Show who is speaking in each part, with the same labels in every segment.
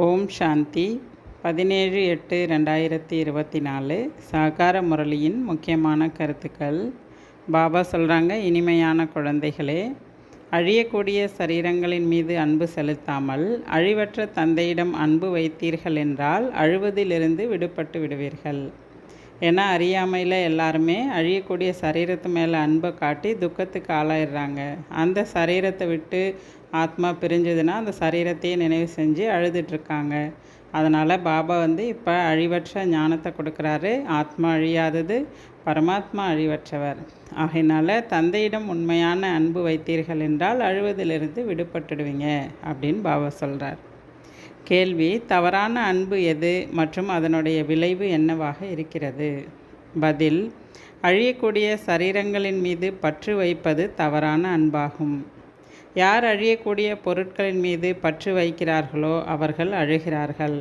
Speaker 1: ஓம் சாந்தி. பதினேழு எட்டு ரெண்டாயிரத்தி இருபத்தி நாலு. சகார முரளியின் முக்கியமான கருத்துக்கள். பாபா சொல்கிறாங்க இனிமையான குழந்தைகளே அழியக்கூடிய சரீரங்களின் மீது அன்பு செலுத்தாமல் அழிவற்ற தந்தையிடம் அன்பு வைத்தீர்கள் என்றால் அழுவதிலிருந்து விடுபட்டு விடுவீர்கள். ஏன்னா அறியாமையில் எல்லாருமே அழியக்கூடிய சரீரத்து மேலே அன்பை காட்டி துக்கத்துக்கு ஆளாயிடுறாங்க. அந்த சரீரத்தை விட்டு ஆத்மா பிரிஞ்சதுன்னா அந்த சரீரத்தையே நினைவு செஞ்சு அழுதுட்ருக்காங்க. அதனால் பாபா வந்து இப்போ அழிவற்ற ஞானத்தை கொடுக்குறாரு. ஆத்மா அழியாதது பரமாத்மா அழிவற்றவர். ஆகையினால் தந்தையிடம் உண்மையான அன்பு வைத்தீர்கள் என்றால் அழுவதிலிருந்து விடுபட்டுடுவீங்க அப்படின்னு பாபா சொல்கிறார் கேள்வி தவறான அன்பு எது மற்றும் அதனுடைய விளைவு என்னவாக இருக்கிறது? பதில் அழியக்கூடிய சரீரங்களின் மீது பற்று வைப்பது தவறான அன்பாகும். யார் அழியக்கூடிய பொருட்களின் மீது பற்று வைக்கிறார்களோ அவர்கள் அழுகிறார்கள்.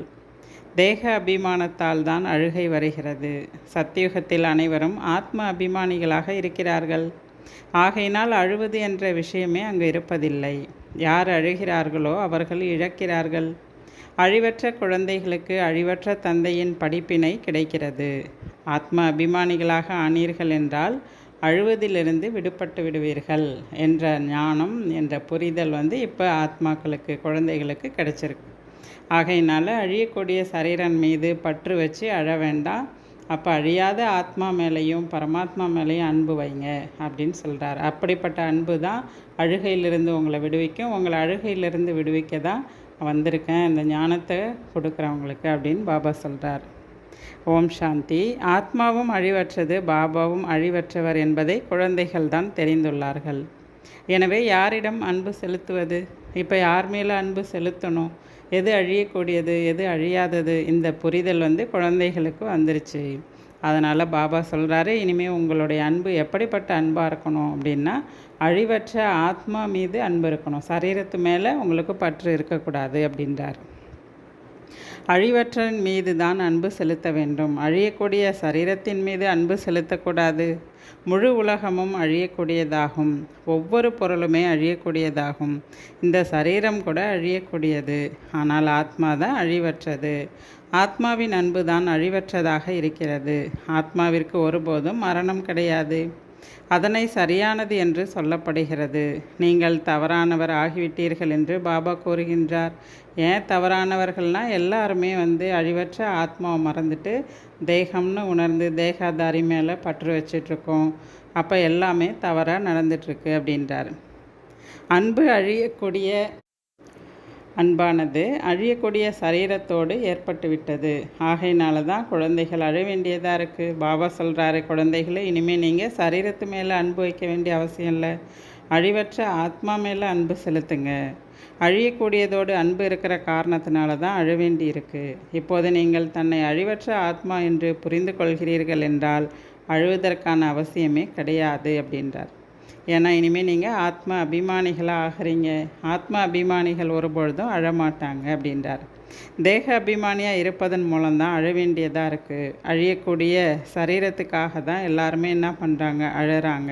Speaker 1: தேக அபிமானத்தால் தான் அழுகை வருகிறது. சத்தியுகத்தில் அனைவரும் ஆத்ம அபிமானிகளாக இருக்கிறார்கள். ஆகையினால் அழுவது என்ற விஷயமே அங்கு இருப்பதில்லை. யார் அழுகிறார்களோ அவர்கள் இழக்கிறார்கள். அழிவற்ற குழந்தைகளுக்கு அழிவற்ற தந்தையின் படிப்பினை கிடைக்கிறது. ஆத்ம அபிமானிகளாக ஆனீர்கள் என்றால் அழுவதிலிருந்து விடுபட்டு விடுவீர்கள் என்ற ஞானம் என்ற புரிதல் வந்து இப்போ ஆத்மாக்களுக்கு குழந்தைகளுக்கு கிடைச்சிருக்கு. ஆகையினால அழியக்கூடிய சரீரன் மீது பற்று வச்சு அழ வேண்டாம். அப்போ அழியாத ஆத்மா மேலேயும் பரமாத்மா மேலேயும் அன்பு வைங்க அப்படின்னு சொல்கிறார் அப்படிப்பட்ட அன்பு தான் அழுகையிலிருந்து உங்களை விடுவிக்கும். உங்களை அழுகையிலிருந்து விடுவிக்க தான் வந்திருக்கேன். இந்த ஞானத்தை கொடுக்குறவங்களுக்கு அப்படின்னு பாபா சொல்கிறார் ஓம் சாந்தி. ஆத்மாவும் அழிவற்றது பாபாவும் அழிவற்றவர் என்பதை குழந்தைகள் தான் தெரிந்துள்ளார்கள். எனவே யாரிடம் அன்பு செலுத்துவது? இப்போ யார் மேலே அன்பு செலுத்தணும்? எது அழியக்கூடியது? எது அழியாதது? இந்த புரிதல் வந்து குழந்தைகளுக்கு வந்துருச்சு. அதனால் பாபா சொல்கிறாரு இனிமேல் உங்களுடைய அன்பு எப்படிப்பட்ட அன்பாக இருக்கணும் அப்படின்னா அழிவற்ற ஆத்மா மீது அன்பு இருக்கணும். சரீரத்து மேலே உங்களுக்கு பற்று இருக்கக்கூடாது அப்படின்றார். அழிவற்றன் மீது தான் அன்பு செலுத்த வேண்டும். அழியக்கூடிய சரீரத்தின் மீது அன்பு செலுத்தக்கூடாது. முழு உலகமும் அழியக்கூடியதாகும். ஒவ்வொரு பொருளுமே அழியக்கூடியதாகும். இந்த சரீரம் கூட அழியக்கூடியது. ஆனால் ஆத்மா தான் அழிவற்றது. ஆத்மாவின் அன்பு தான் அழிவற்றதாக இருக்கிறது. ஆத்மாவிற்கு ஒருபோதும் மரணம் கிடையாது. அதனை சரியானது என்று சொல்லப்படுகிறது. நீங்கள் தவறானவர் ஆகிவிட்டீர்கள் என்று பாபா கூறுகின்றார். ஏன் தவறானவர்கள்னால் எல்லாருமே வந்து அழிவற்ற ஆத்மாவை மறந்துட்டு தேகம்னு உணர்ந்து தேகாதாரி மேலே பற்று வச்சிட்ருக்கோம். அப்போ எல்லாமே தவறாக நடந்துட்டுருக்கு அப்படின்றார். அன்பு அழியக்கூடிய அன்பானது அழியக்கூடிய சரீரத்தோடு ஏற்பட்டுவிட்டது. ஆகையினால தான் குழந்தைகள் அழ வேண்டியதாக இருக்குது பாபா சொல்கிறாரு குழந்தைகளை இனிமேல் நீங்கள் சரீரத்து மேலே அன்பு வைக்க வேண்டிய அவசியம் இல்லை. அழிவற்ற ஆத்மா மேலே அன்பு செலுத்துங்க. அழியக்கூடியதோடு அன்பு இருக்கிற காரணத்தினால தான் அழ வேண்டி இருக்குது இப்போது நீங்கள் தன்னை அழிவற்ற ஆத்மா என்று புரிந்து கொள்கிறீர்கள் என்றால் அழுவதற்கான அவசியமே கிடையாது அப்படின்றார். ஏன்னா இனிமேல் நீங்கள் ஆத்ம அபிமானிகளாக ஆகிறீங்க. ஆத்ம அபிமானிகள் ஒருபொழுதும் அழமாட்டாங்க அப்படின்றார். தேக அபிமானியாக இருப்பதன் மூலம்தான் அழ வேண்டியதாக இருக்குது அழியக்கூடிய சரீரத்துக்காக தான் எல்லாருமே என்ன பண்ணுறாங்க அழறாங்க.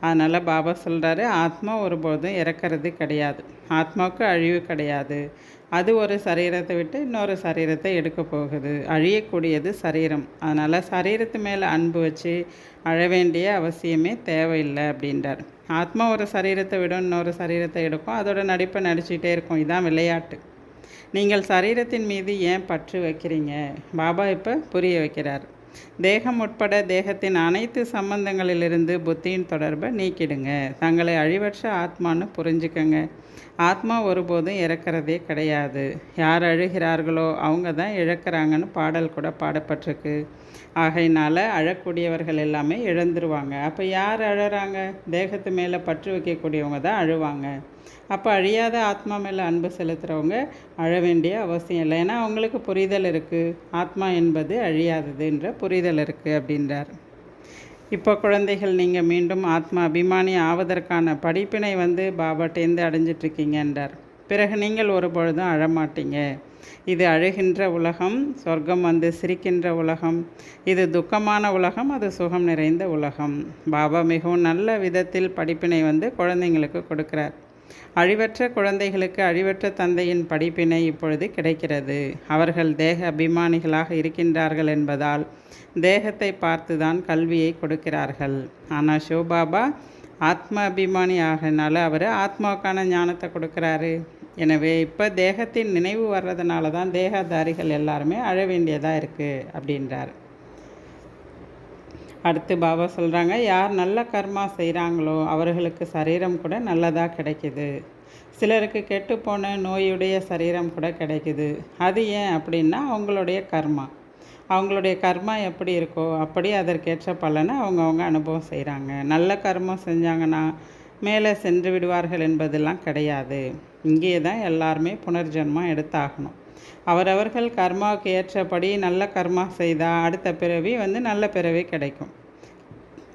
Speaker 1: அதனால் பாபா சொல்கிறாரு ஆத்மா ஒருபோதும் இறக்கிறது கிடையாது. ஆத்மாவுக்கு அழிவு கிடையாது. அது ஒரு சரீரத்தை விட்டு இன்னொரு சரீரத்தை எடுக்க போகுது. அழியக்கூடியது சரீரம். அதனால் சரீரத்து மேலே அன்பு வச்சு அழ வேண்டிய அவசியமே தேவையில்லை அப்படின்றார். ஆத்மா ஒரு சரீரத்தை விட இன்னொரு சரீரத்தை எடுக்கும். அதோட நடிப்பை நடிச்சுட்டே இருக்கும். இதுதான் விளையாட்டு. நீங்கள் சரீரத்தின் மீது ஏன் பற்று வைக்கிறீங்க? பாபா இப்போ புரிய வைக்கிறார். தேகம் உட்பட தேகத்தின் அனைத்து சம்பந்தங்களிலிருந்து புத்தியின் தொடர்பை நீக்கிடுங்க. தங்களை அழிவற்ற ஆத்மான்னு புரிஞ்சுக்கங்க. ஆத்மா ஒருபோதும் இறக்கிறதே கிடையாது. யார் அழுகிறார்களோ அவங்க தான் இழக்கிறாங்கன்னு பாடல் கூட பாடப்பட்டிருக்கு. ஆகையினால் அழக்கூடியவர்கள் எல்லாமே இழந்துருவாங்க. அப்போ யார் அழறாங்க? தேகத்து மேலே பற்று வைக்கக்கூடியவங்க தான் அழுவாங்க. அப்போ அழியாத ஆத்மா மேலே அன்பு செலுத்துகிறவங்க அழ வேண்டிய அவசியம் இல்லை. ஏன்னா அவங்களுக்கு புரிதல் இருக்குது ஆத்மா என்பது அழியாததுன்ற புரிதல் இருக்குது அப்படின்றார். இப்போ குழந்தைகள் நீங்கள் மீண்டும் ஆத்மா அபிமானி ஆவதற்கான படிப்பினை வந்து பாபாட்டேந்து அடைஞ்சிட்ருக்கீங்கன்றார் பிறகு நீங்கள் ஒரு பொழுதும் அழமாட்டீங்க இது அழுகின்ற உலகம் சொர்க்கம் வந்து சிரிக்கின்ற உலகம். இது துக்கமான உலகம் அது சுகம் நிறைந்த உலகம். பாபா மிகவும் நல்ல விதத்தில் படிப்பினை வந்து குழந்தைங்களுக்கு கொடுக்கிறார். அழிவற்ற குழந்தைகளுக்கு அழிவற்ற தந்தையின் படிப்பினை இப்பொழுது கிடைக்கிறது. அவர்கள் தேக அபிமானிகளாக இருக்கின்றார்கள் என்பதால் தேகத்தை பார்த்துதான் கல்வியை கொடுக்கிறார்கள். ஆனால் சிவபாபா ஆத்ம அபிமானி ஆகினால அவர் ஆத்மாவுக்கான ஞானத்தை கொடுக்குறாரு. எனவே இப்போ தேகத்தின் நினைவு வர்றதுனால தான் தேகதாரிகள் எல்லாருமே அழ வேண்டியதாக இருக்குது அப்படின்றார். அடுத்து பாபா சொல்கிறாங்க யார் நல்ல கர்மா செய்கிறாங்களோ அவர்களுக்கு சரீரம் கூட நல்லதாக கிடைக்குது. சிலருக்கு கெட்டுப்போன நோயுடைய சரீரம் கூட கிடைக்குது. அது ஏன் அப்படின்னா அவங்களுடைய கர்மா. அவங்களுடைய கர்மா எப்படி இருக்கோ அப்படி அதற்கேற்ற பலனை அவங்கவுங்க அனுபவம் செய்கிறாங்க நல்ல கர்மம் செஞ்சாங்கன்னா மேலே சென்று விடுவார்கள் என்பதெல்லாம் கிடையாது. இங்கே தான் எல்லாருமே புனர்ஜென்மம் எடுத்தாகணும். அவரவர்கள் கர்மாவுக்கு ஏற்றபடி நல்ல கர்மா செய்தால் அடுத்த பிறவி வந்து நல்ல பிறவி கிடைக்கும்.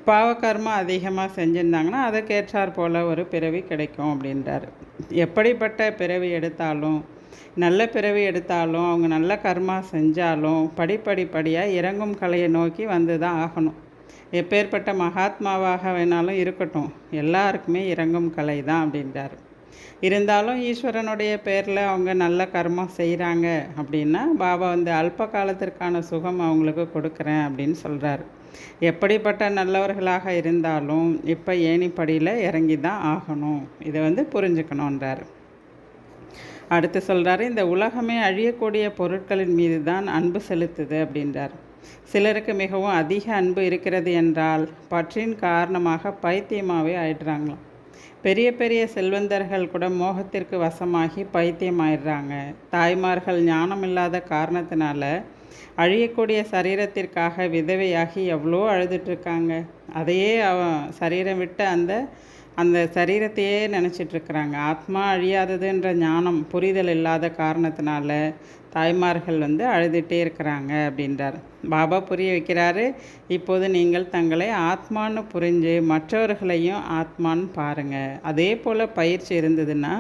Speaker 1: பாவகர்மா அதிகமாக செஞ்சுருந்தாங்கன்னா அதற்கேற்றாற் போல் ஒரு பிறவி கிடைக்கும் அப்படின்றார். எப்படிப்பட்ட பிறவி எடுத்தாலும் நல்ல பிறவி எடுத்தாலும் அவங்க நல்ல கர்மா செஞ்சாலும் படிப்படிப்படியாக இறங்கும் கலையை நோக்கி வந்து தான் ஆகணும். எப்பேற்பட்ட மகாத்மாவாக வேணாலும் இருக்கட்டும். எல்லாருக்குமே இறங்கும் கலை தான் அப்படின்றார். இருந்தாலும் ஈஸ்வரனுடைய பேரில் அவங்க நல்ல கர்மம் செய்கிறாங்க அப்படின்னா பாபா வந்து அல்ப காலத்திற்கான சுகம் அவங்களுக்கு கொடுக்குறேன் அப்படின்னு சொல்கிறார் எப்படிப்பட்ட நல்லவர்களாக இருந்தாலும் இப்போ ஏணிப்படியில் இறங்கி தான் ஆகணும். இதை வந்து புரிஞ்சுக்கணுன்றார் அடுத்து சொல்கிறாரு இந்த உலகமே அழியக்கூடிய பொருட்களின் மீது தான் அன்பு செலுத்துது அப்படின்றார். சிலருக்கு மிகவும் அதிக அன்பு இருக்கிறது என்றால் பற்றின் காரணமாக பைத்தியமாகவே ஆயிடுறாங்களாம். பெரிய பெரிய செல்வந்தர்கள் கூட மோகத்திற்கு வசமாகி பைத்தியமாயிடுறாங்க. தாய்மார்கள் ஞானம் இல்லாத காரணத்தினால அழியக்கூடிய சரீரத்திற்காக விதவையாகி எவ்வளோ அழுதுட்ருக்காங்க அதையே அவ சரீரம் விட்டு அந்த அந்த சரீரத்தையே நினச்சிட்ருக்குறாங்க. ஆத்மா அழியாததுன்ற ஞானம் புரிதல் இல்லாத காரணத்தினால தாய்மார்கள் வந்து அழுதுகிட்டே இருக்கிறாங்க அப்படின்றார். பாபா புரிய வைக்கிறாரு இப்போது நீங்கள் தங்களை ஆத்மான்னு புரிஞ்சு மற்றவர்களையும் ஆத்மான்னு பாருங்கள் அதே போல் பயிற்சி இருந்ததுன்னா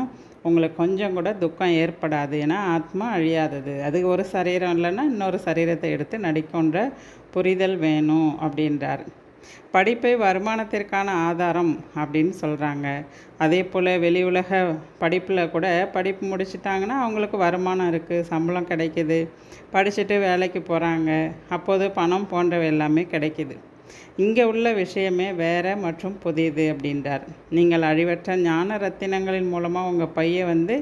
Speaker 1: உங்களுக்கு கொஞ்சம் கூட துக்கம் ஏற்படாது. ஏன்னா ஆத்மா அழியாதது. அது ஒரு சரீரம் இல்லைன்னா இன்னொரு சரீரத்தை எடுத்து நடிக்கின்ற புரிதல் வேணும் அப்படின்றார். படிப்பை வருமானத்திற்கான ஆதாரம் அப்படின்னு சொல்கிறாங்க அதே போல் வெளி உலக படிப்பில் கூட படிப்பு முடிச்சிட்டாங்கன்னா அவங்களுக்கு வருமானம் இருக்குது சம்பளம் கிடைக்கிது. படிச்சுட்டு வேலைக்கு போகிறாங்க அப்போது பணம் போன்றவை எல்லாமே கிடைக்கிது. இங்கே உள்ள விஷயமே வேற மற்றும் புதியது அப்படின்றார். நீங்கள் அழிவற்ற ஞான ரத்தினங்களின் மூலமாக உங்கள் பையை வந்து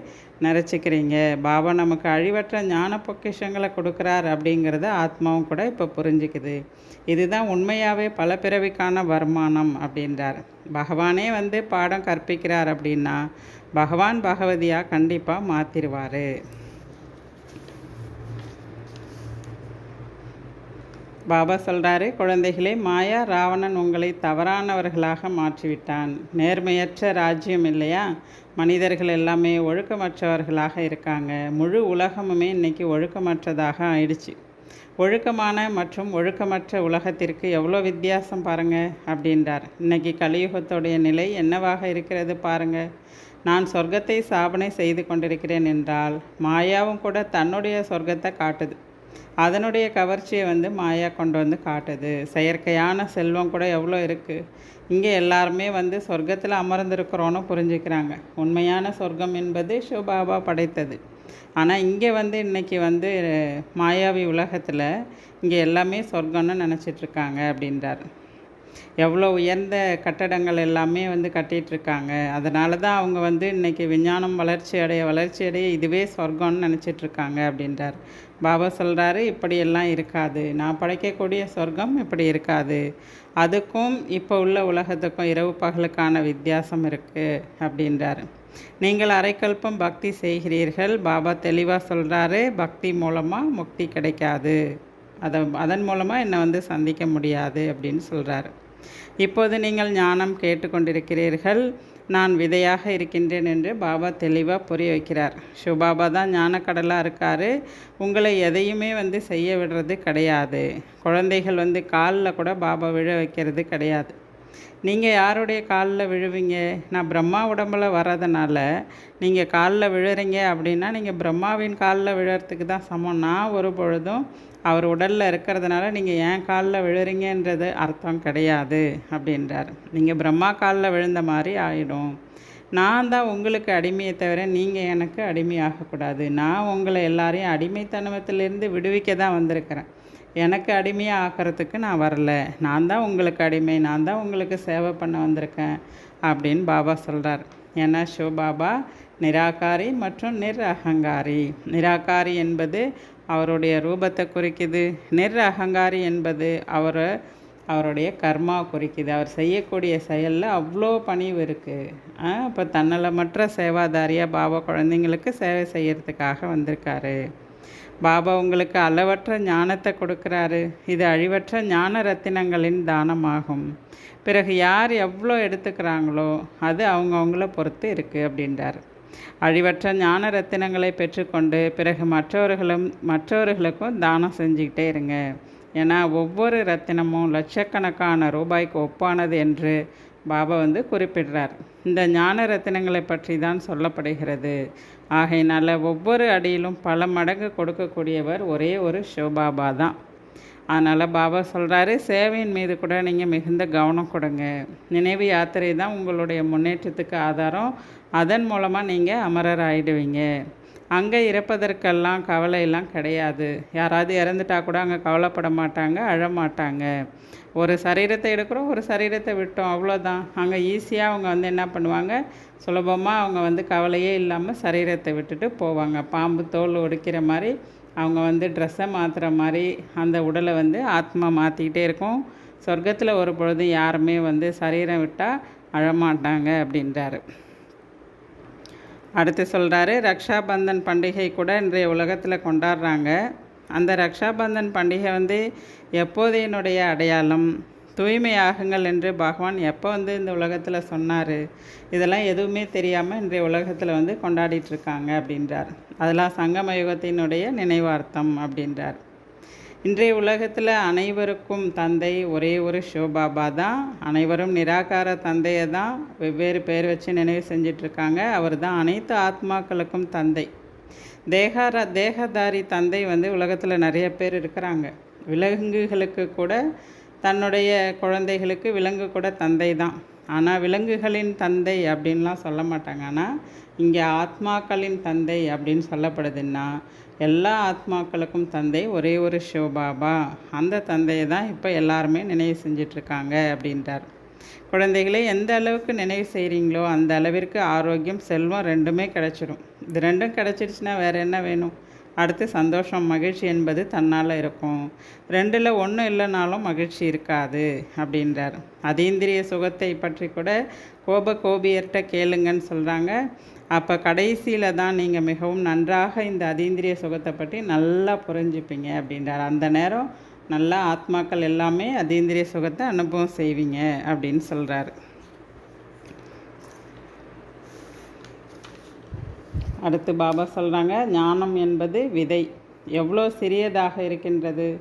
Speaker 1: நிறச்சிக்கிறீங்க பாபா நமக்கு அழிவற்ற ஞான பொக்கிஷங்களை கொடுக்குறார் அப்படிங்கிறத ஆத்மாவும் கூட இப்போ புரிஞ்சுக்குது. இதுதான் உண்மையாகவே பல பிறவிக்கான வருமானம் அப்படின்றார். பகவானே வந்து பாடம் கற்பிக்கிறார் அப்படின்னா பகவான் பகவதியாக கண்டிப்பாக மாற்றிடுவார் பாபா சொல்கிறாரு குழந்தைகளே மாயா ராவணன் உங்களை தவறானவர்களாக மாற்றிவிட்டான். நேர்மையற்ற ராஜ்யம் இல்லையா? மனிதர்கள் எல்லாமே ஒழுக்கமற்றவர்களாக இருக்காங்க. முழு உலகமுமே இன்றைக்கி ஒழுக்கமற்றதாக ஆயிடுச்சு. ஒழுக்கமான மற்றும் ஒழுக்கமற்ற உலகத்திற்கு எவ்வளோ வித்தியாசம் பாருங்கள் அப்படின்றார். இன்னைக்கு கலியுகத்துடைய நிலை என்னவாக இருக்கிறது பாருங்கள் நான் சொர்க்கத்தை சாபனை செய்து கொண்டிருக்கிறேன் என்றால் மாயாவும் கூட தன்னுடைய சொர்க்கத்தை காட்டுது. அதனுடைய கவர்ச்சியை வந்து மாயா கொண்டு வந்து காட்டுது. செயற்கையான செல்வம் கூட எவ்வளோ இருக்குது இங்கே எல்லாருமே வந்து சொர்க்கத்தில் அமர்ந்திருக்கிறோன்னு புரிஞ்சுக்கிறாங்க. உண்மையான சொர்க்கம் என்பது சிவபாபா படைத்தது. ஆனால் இங்கே வந்து இன்றைக்கி வந்து மாயாவி உலகத்தில் இங்கே எல்லாமே சொர்க்கம்னு நினச்சிட்ருக்காங்க அப்படின்றார். எவ்வளோ உயர்ந்த கட்டடங்கள் எல்லாமே வந்து கட்டிகிட்ருக்காங்க அதனால தான் அவங்க வந்து இன்றைக்கி விஞ்ஞானம் வளர்ச்சி அடைய வளர்ச்சி அடைய இதுவே சொர்க்கம்னு நினச்சிட்ருக்காங்க அப்படின்றார். பாபா சொல்கிறாரு இப்படியெல்லாம் இருக்காது. நான் படைக்கக்கூடிய சொர்க்கம் இப்படி இருக்காது. அதுக்கும் இப்போ உள்ள உலகத்துக்கும் இரவு பகலுக்கான வித்தியாசம் இருக்குது அப்படின்றாரு. நீங்கள் அரைக்கல்பம் பக்தி செய்கிறீர்கள். பாபா தெளிவாக சொல்கிறாரு பக்தி மூலமாக முக்தி கிடைக்காது. அதை அதன் மூலமாக என்னை வந்து சந்திக்க முடியாது அப்படின்னு சொல்கிறாரு இப்போது நீங்கள் ஞானம் கேட்டுக்கொண்டிருக்கிறீர்கள். நான் விதையாக இருக்கின்றேன் என்று பாபா தெளிவாக புரிய வைக்கிறார். சிவபாபா தான் ஞானக்கடலாக இருக்கார். உங்களை எதையுமே வந்து செய்ய விடுறது கிடையாது. குழந்தைகள் வந்து காலில் கூட பாபா விழ வைக்கிறது கிடையாது. நீங்கள் யாருடைய காலில் விழுவீங்க? நான் பிரம்மா உடம்பில் வர்றதுனால நீங்கள் காலில் விழுறீங்க அப்படின்னா நீங்கள் பிரம்மாவின் காலில் விழறதுக்கு தான் சமம். நான் ஒரு பொழுதும் அவர் உடலில் இருக்கிறதுனால நீங்கள் ஏன் காலில் விழுறீங்கன்றது அர்த்தம் கிடையாது அப்படின்றார். நீங்கள் பிரம்மா காலில் விழுந்த மாதிரி ஆகிடும் நான் தான் உங்களுக்கு அடிமையை தவிர நீங்கள் எனக்கு அடிமையாகக்கூடாது நான் உங்களை எல்லாரையும் அடிமைத்தனமத்திலிருந்து விடுவிக்க தான் வந்திருக்கிறேன். எனக்கு அடிமையாக ஆக்கிறதுக்கு நான் வரல. நான் தான் உங்களுக்கு அடிமை. நான் தான் உங்களுக்கு சேவை பண்ண வந்திருக்கேன் அப்படின்னு பாபா சொல்கிறார் ஏன்னா ஷோ பாபா? நிராகாரி மற்றும் நிர் அகங்காரி நிராகாரி என்பது அவருடைய ரூபத்தை குறிக்குது. நிர் அகங்காரி என்பது அவரை அவருடைய கர்மா குறிக்குது. அவர் செய்யக்கூடிய செயலில் அவ்வளோ பணிவு இருக்குது இப்போ தன்னலமற்ற சேவாதாரியாக பாபா குழந்தைங்களுக்கு சேவை செய்கிறதுக்காக வந்திருக்காரு. பாபா உங்களுக்கு அளவற்ற ஞானத்தை கொடுக்குறாரு. இது அழிவற்ற ஞான ரத்தினங்களின் தானமாகும். பிறகு யார் எவ்வளோ எடுத்துக்கிறாங்களோ அது அவங்கவுங்கள பொறுத்து இருக்குது அப்படின்றார். அழிவற்ற ஞான ரத்தினங்களை பெற்றுக்கொண்டு பிறகு மற்றவர்களும் மற்றவர்களுக்கும் தானம் செஞ்சுக்கிட்டே இருங்க. ஏன்னா ஒவ்வொரு ரத்தினமும் லட்சக்கணக்கான ரூபாய்க்கு ஒப்பானது என்று பாபா வந்து குறிப்பிடுறார். இந்த ஞான ரத்தினங்களை பற்றி தான் சொல்லப்படுகிறது. ஆகையினால் ஒவ்வொரு அடியிலும் பல மடங்கு கொடுக்கக்கூடியவர் ஒரே ஒரு சிவபாபா தான் அதனால் பாபா சொல்கிறாரு சேவையின் மீது கூட நீங்கள் மிகுந்த கவனம் கொடுங்க. நினைவு யாத்திரை தான் உங்களுடைய முன்னேற்றத்துக்கு ஆதாரம். அதன் மூலமாக நீங்கள் அமரர் ஆகிடுவீங்க அங்கே இறப்பதற்கெல்லாம் கவலையெல்லாம் கிடையாது. யாராவது இறந்துட்டா கூட அங்கே கவலைப்பட மாட்டாங்க அழ மாட்டாங்க. ஒரு சரீரத்தை எடுக்கிறோம் ஒரு சரீரத்தை விட்டோம் அவ்வளோதான் அங்கே ஈஸியாக அவங்க வந்து என்ன பண்ணுவாங்க? சுலபமாக அவங்க வந்து கவலையே இல்லாமல் சரீரத்தை விட்டுட்டு போவாங்க. பாம்பு தோல் ஒடிக்கிற மாதிரி அவங்க வந்து ட்ரெஸ்ஸை மாற்றுற மாதிரி அந்த உடலை வந்து ஆத்மா மாற்றிக்கிட்டே இருக்கும். சொர்க்கத்தில் ஒரு பொழுது யாருமே வந்து சரீரம் விட்டால் அழமாட்டாங்க அப்படின்றாரு. அடுத்து சொல்கிறாரு ரக்ஷாபந்தன் பண்டிகை கூட இன்றைய உலகத்தில் கொண்டாடுறாங்க. அந்த ரக்ஷாபந்தன் பண்டிகை வந்து எப்போதையினுடைய அடையாளம்? தூய்மையாகுங்கள் என்று பகவான் எப்போ வந்து இந்த உலகத்தில் சொன்னார்? இதெல்லாம் எதுவுமே தெரியாமல் இன்றைய உலகத்தில் வந்து கொண்டாடிட்டுருக்காங்க அப்படின்றார். அதெல்லாம் சங்கம யுகத்தினுடைய நினைவார்த்தம் அப்படின்றார். இன்றைய உலகத்தில் அனைவருக்கும் தந்தை ஒரே ஒரு சிவபாபா தான் அனைவரும் நிராகார தந்தையை தான் வெவ்வேறு பேர் வச்சு நினைவு செஞ்சிட்ருக்காங்க. அவர் தான் அனைத்து ஆத்மாக்களுக்கும் தந்தை. தேகார தேகதாரி தந்தை வந்து உலகத்தில் நிறைய பேர் இருக்கிறாங்க. விலங்குகளுக்கு கூட தன்னுடைய குழந்தைகளுக்கு விலங்கு கூட தந்தை தான். ஆனால் விலங்குகளின் தந்தை அப்படின்லாம் சொல்ல மாட்டாங்க. ஆனால் இங்கே ஆத்மாக்களின் தந்தை அப்படின்னு சொல்லப்படுதுன்னா எல்லா ஆத்மாக்களுக்கும் தந்தை ஒரே ஒரு சிவபாபா. அந்த தந்தையை தான் இப்போ எல்லாருமே நினைவு செஞ்சிட்ருக்காங்க அப்படின்றார். குழந்தைகளை எந்த அளவுக்கு நினைவு செய்கிறீங்களோ அந்த அளவிற்கு ஆரோக்கியம் செல்வம் ரெண்டுமே கிடச்சிடும் இது ரெண்டும் கிடச்சிருச்சுன்னா வேறு என்ன வேணும்? அடுத்து சந்தோஷம் மகிழ்ச்சி என்பது தன்னால் இருக்கும். ரெண்டில் ஒன்றும் இல்லைனாலும் மகிழ்ச்சி இருக்காது அப்படின்றார். அதீந்திரிய சுகத்தை பற்றி கூட கோப கோபியர்கிட்ட கேளுங்கன்னு சொல்கிறாங்க அப்போ கடைசியில் தான் நீங்கள் மிகவும் நன்றாக இந்த அதீந்திரிய சுகத்தை பற்றி நல்லா புரிஞ்சுப்பீங்க அப்படின்றார். அந்த நேரம் நல்லா ஆத்மாக்கள் எல்லாமே அதீந்திரிய சுகத்தை அனுபவம் செய்வீங்க அப்படின்னு சொல்கிறாரு அடுத்து பாபா சொல்கிறாங்க ஞானம் என்பது விதை. எவ்வளோ சிறியதாக இருக்கின்றது?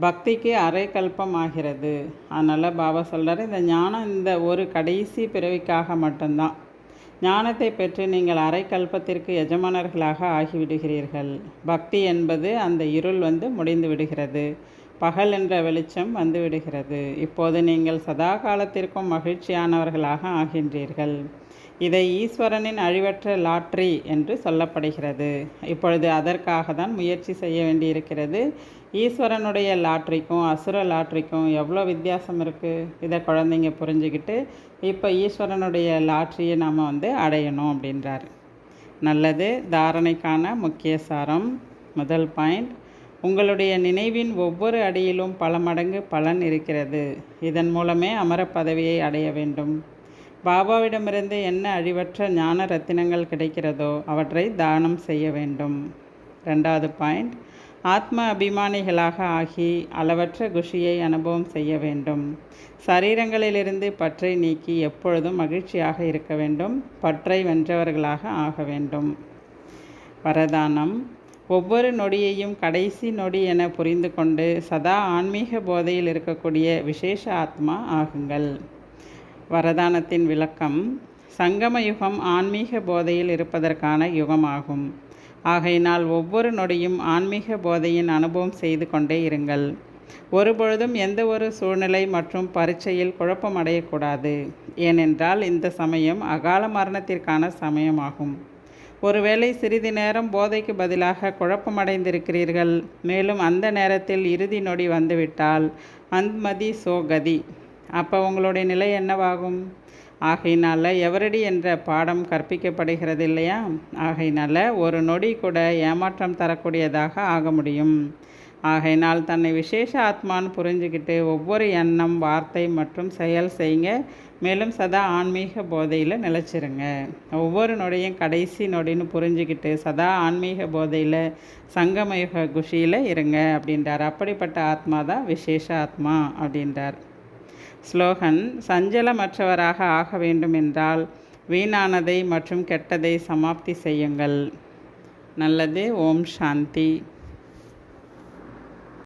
Speaker 1: பக்திக்கு அரை கல்பம் ஆகிறது. அதனால் பாபா சொல்கிறார் இந்த ஞானம் இந்த ஒரு கடைசி பிறவிக்காக மட்டும்தான். ஞானத்தை பெற்று நீங்கள் அரை கல்பத்திற்கு எஜமானர்களாக ஆகிவிடுகிறீர்கள். பக்தி என்பது அந்த இருள் வந்து முடிந்து விடுகிறது. பகல் என்ற வெளிச்சம் வந்துவிடுகிறது. இப்போது நீங்கள் சதா காலத்திற்கும் மகிழ்ச்சியானவர்களாக ஆகின்றீர்கள். இதை ஈஸ்வரனின் அழிவற்ற லாட்ரி என்று சொல்லப்படுகிறது. இப்பொழுது அதற்காக தான் முயற்சி செய்ய வேண்டியிருக்கிறது. ஈஸ்வரனுடைய லாட்ரிக்கும் அசுர லாட்ரிக்கும் எவ்வளோ வித்தியாசம் இருக்குது இதை குழந்தைங்க புரிஞ்சுக்கிட்டு இப்போ ஈஸ்வரனுடைய லாட்ரியை நாம் வந்து அடையணும் அப்படின்றார். நல்லது தாரணைக்கான முக்கிய சாரம் முதல் பாயிண்ட். உங்களுடைய நினைவின் ஒவ்வொரு அடியிலும் பல மடங்கு பலன் இருக்கிறது. இதன் மூலமே அமர பதவியை அடைய வேண்டும். பாபாவிடமிருந்து என்ன அழிவற்ற ஞான ரத்தினங்கள் கிடைக்கிறதோ அவற்றை தானம் செய்ய வேண்டும். ரெண்டாவது பாயிண்ட். ஆத்ம அபிமானிகளாக ஆகி அளவற்ற குஷியை அனுபவம் செய்ய வேண்டும். சரீரங்களிலிருந்து பற்றை நீக்கி எப்பொழுதும் மகிழ்ச்சியாக இருக்க வேண்டும். பற்றை வென்றவர்களாக ஆக வேண்டும். வரதானம். ஒவ்வொரு நொடியையும் கடைசி நொடி என புரிந்து கொண்டு சதா ஆன்மீக போதையில் இருக்கக்கூடிய விசேஷ ஆத்மா ஆகுங்கள். வரதானத்தின் விளக்கம் சங்கம யுகம் ஆன்மீக போதையில் இருப்பதற்கான யுகமாகும். ஆகையினால் ஒவ்வொரு நொடியும் ஆன்மீக போதையின் அனுபவம் செய்து கொண்டே இருங்கள். ஒருபொழுதும் எந்த ஒரு சூழ்நிலை மற்றும் பரீட்சையில் குழப்பம் அடையக்கூடாது ஏனென்றால் இந்த சமயம் அகால மரணத்திற்கான சமயமாகும். ஒருவேளை சிறிது நேரம் போதைக்கு பதிலாக குழப்பமடைந்திருக்கிறீர்கள். மேலும் அந்த நேரத்தில் இறுதி நொடி வந்துவிட்டால் அந்மதி சோகதி. அப்போ உங்களுடைய நிலை என்னவாகும்? ஆகையினால் எவரடி என்ற பாடம் கற்பிக்கப்படுகிறது இல்லையா ஆகையினால் ஒரு நொடி கூட ஏமாற்றம் தரக்கூடியதாக ஆக முடியும். ஆகையினால் தன்னை விசேஷ ஆத்மான்னு புரிஞ்சுக்கிட்டு ஒவ்வொரு எண்ணம் வார்த்தை மற்றும் செயல் செய்யுங்க மேலும் சதா ஆன்மீக போதையில் நிலச்சிருங்க. ஒவ்வொரு நொடியும் கடைசி நொடின்னு புரிஞ்சுக்கிட்டு சதா ஆன்மீக போதையில் சங்கமயுக குஷியில் இருங்க அப்படின்றார். அப்படிப்பட்ட ஆத்மா தான் விசேஷ ஆத்மா அப்படின்றார். ஸ்லோகன் சஞ்சலமற்றவராக ஆக வேண்டும் என்றால் வீணானதை மற்றும் கெட்டதை சமாப்தி செய்யுங்கள். நல்லது ஓம் சாந்தி.